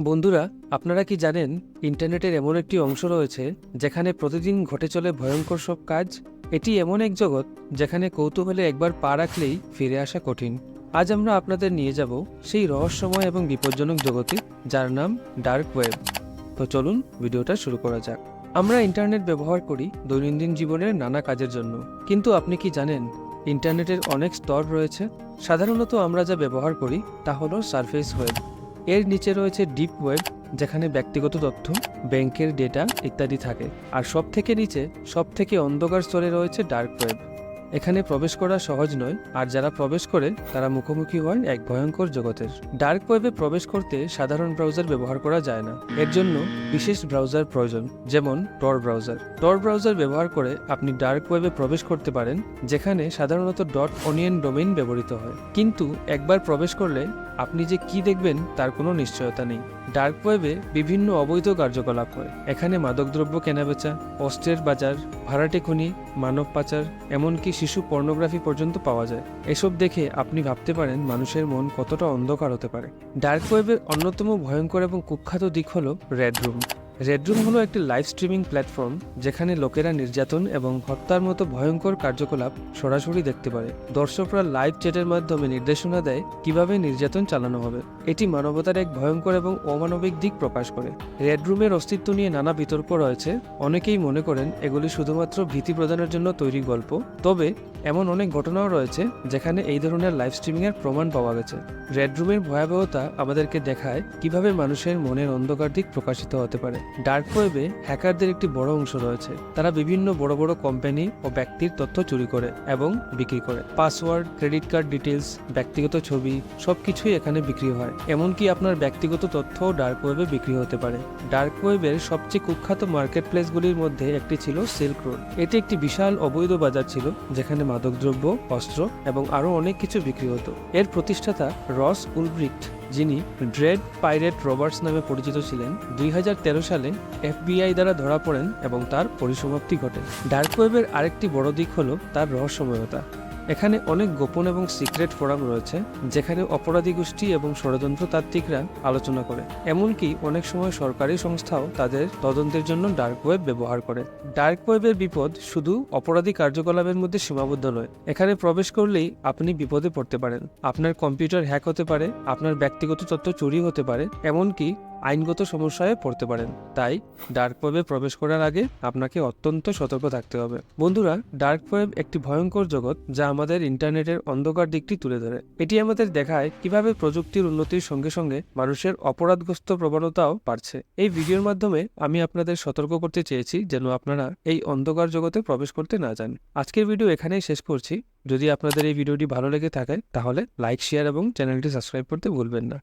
বন্ধুরা, আপনারা কি জানেন, ইন্টারনেটের এমন একটি অংশ রয়েছে যেখানে প্রতিদিন ঘটে চলে ভয়ঙ্কর সব কাজ? এটি এমন এক জগৎ যেখানে কৌতূহলে একবার পা রাখলেই ফিরে আসা কঠিন। আজ আমরা আপনাদের নিয়ে যাব সেই রহস্যময় এবং বিপজ্জনক জগতে যার নাম ডার্ক ওয়েব। তো চলুন ভিডিওটা শুরু করা যাক। আমরা ইন্টারনেট ব্যবহার করি দৈনন্দিন জীবনের নানা কাজের জন্য। কিন্তু আপনি কি জানেন, ইন্টারনেটের অনেক স্তর রয়েছে? সাধারণত আমরা যা ব্যবহার করি তা হলো সারফেস ওয়েব। এর নিচে রয়েছে ডিপ ওয়েব, যেখানে ব্যক্তিগত তথ্য, ব্যাংকের ডেটা ইত্যাদি থাকে। আর সব থেকে নিচে সব থেকে অন্ধকার স্তরে রয়েছে ডার্ক ওয়েব। এখানে প্রবেশ করা সহজ নয়, আর যারা প্রবেশ করে, তারা মুখোমুখি হয় এক ভয়ঙ্কর জগতের। ডার্ক ওয়েবে প্রবেশ করতে সাধারণ ব্রাউজার ব্যবহার করা যায় না। এর জন্য বিশেষ ব্রাউজার প্রয়োজন, যেমন টর ব্রাউজার টর ব্রাউজার ব্যবহার করে আপনি ডার্ক ওয়েবে প্রবেশ করতে পারেন, যেখানে সাধারণত ডট অনিয়ন ডোমেইন ব্যবহৃত হয়। কিন্তু একবার প্রবেশ করলে আপনি যে কি দেখবেন তার কোনো নিশ্চয়তা নেই। ডার্ক ওয়েবে বিভিন্ন অবৈধ কার্যকলাপ হয়। এখানে মাদকদ্রব্য, কেনাবেচা, অস্ত্রের বাজার, ভাড়াটে খুনি, মানব পাচার, এমনকি শিশু পর্নোগ্রাফি পর্যন্ত পাওয়া যায়। এসব দেখে আপনি ভাবতে পারেন মানুষের মন কতটা অন্ধকার হতে পারে। ডার্ক ওয়েবের অন্যতম ভয়ঙ্কর এবং কুখ্যাত দিক হল রেড রুম। রেডরুম হলো একটি লাইভ স্ট্রিমিং প্ল্যাটফর্ম যেখানে লোকেরা নির্যাতন এবং হত্যার মতো ভয়ঙ্কর কার্যকলাপ সরাসরি দেখতে পারে। দর্শকরা লাইভ চ্যাটের মাধ্যমে নির্দেশনা দেয় কীভাবে নির্যাতন চালানো হবে। এটি মানবতার এক ভয়ঙ্কর এবং অমানবিক দিক প্রকাশ করে। রেডরুমের অস্তিত্ব নিয়ে নানা বিতর্ক রয়েছে। অনেকেই মনে করেন এগুলি শুধুমাত্র ভীতি প্রদানের জন্য তৈরি গল্প। তবে এমন অনেক ঘটনাও রয়েছে যেখানে এই ধরনের লাইভ স্ট্রিমিংয়ের প্রমাণ পাওয়া গেছে। রেডরুমের ভয়াবহতা আমাদেরকে দেখায় কীভাবে মানুষের মনের অন্ধকার দিক প্রকাশিত হতে পারে। ডার্ক ওয়েবে হ্যাকারদের একটি বড় অংশ রয়েছে। তারা বিভিন্ন বড় বড় কোম্পানি ও ব্যক্তির তথ্য চুরি করে এবং বিক্রি করে। পাসওয়ার্ড ক্রেডিট কার্ড ডিটেলস ব্যক্তিগত ছবি, সবকিছুই এখানে বিক্রি হয়। এমনকি আপনার ব্যক্তিগত তথ্যও ডার্ক ওয়েবে বিক্রি হতে পারে। ডার্ক ওয়েবের সবচেয়ে কুখ্যাত মার্কেট প্লেসগুলির মধ্যে একটি ছিল সিল্ক রোড এটি একটি বিশাল অবৈধ বাজার ছিল, যেখানে মাদকদ্রব্য, অস্ত্র এবং আরও অনেক কিছু বিক্রি হতো। এর প্রতিষ্ঠাতা রস উলব্রিক্ট, যিনি ড্রেড পাইরেট রবার্টস নামে পরিচিত ছিলেন, দুই হাজার তেরো সালে এফবিআই দ্বারা ধরা পড়েন এবং তার পরিসমাপ্তি ঘটে। ডার্ক ওয়েবের আরেকটি বড় দিক হলো তার রহস্যময়তা। এখানে অনেক গোপন এবং সিক্রেট ফোরাম রয়েছে, যেখানে অপরাধী গোষ্ঠী এবং ষড়যন্ত্রতাত্ত্বিকরা আলোচনা করে। এমনকি অনেক সময় সরকারি সংস্থাও তাদের তদন্তের জন্য ডার্ক ওয়েব ব্যবহার করে। ডার্ক ওয়েবের বিপদ শুধু অপরাধী কার্যকলাপের মধ্যে সীমাবদ্ধ নয়, এখানে প্রবেশ করলেই আপনি বিপদে পড়তে পারেন। আপনার কম্পিউটার হ্যাক হতে পারে, আপনার ব্যক্তিগত তথ্য চুরি হতে পারে, এমনকি আইনগত সমস্যায় পড়তে পারেন। তাই ডার্ক ওয়েবে প্রবেশ করার আগে আপনাকে অত্যন্ত সতর্ক থাকতে হবে। বন্ধুরা, ডার্ক ওয়েব একটি ভয়ঙ্কর জগৎ যা আমাদের ইন্টারনেটের অন্ধকার দিকটি তুলে ধরে। এটি আমাদের দেখায় কীভাবে প্রযুক্তির উন্নতির সঙ্গে সঙ্গে মানুষের অপরাধগ্রস্ত প্রবণতাও বাড়ছে। এই ভিডিওর মাধ্যমে আমি আপনাদের সতর্ক করতে চেয়েছি যেন আপনারা এই অন্ধকার জগতে প্রবেশ করতে না যান। আজকের ভিডিও এখানেই শেষ করছি। যদি আপনাদের এই ভিডিওটি ভালো লেগে থাকে, তাহলে লাইক, শেয়ার এবং চ্যানেলটি সাবস্ক্রাইব করতে ভুলবেন না।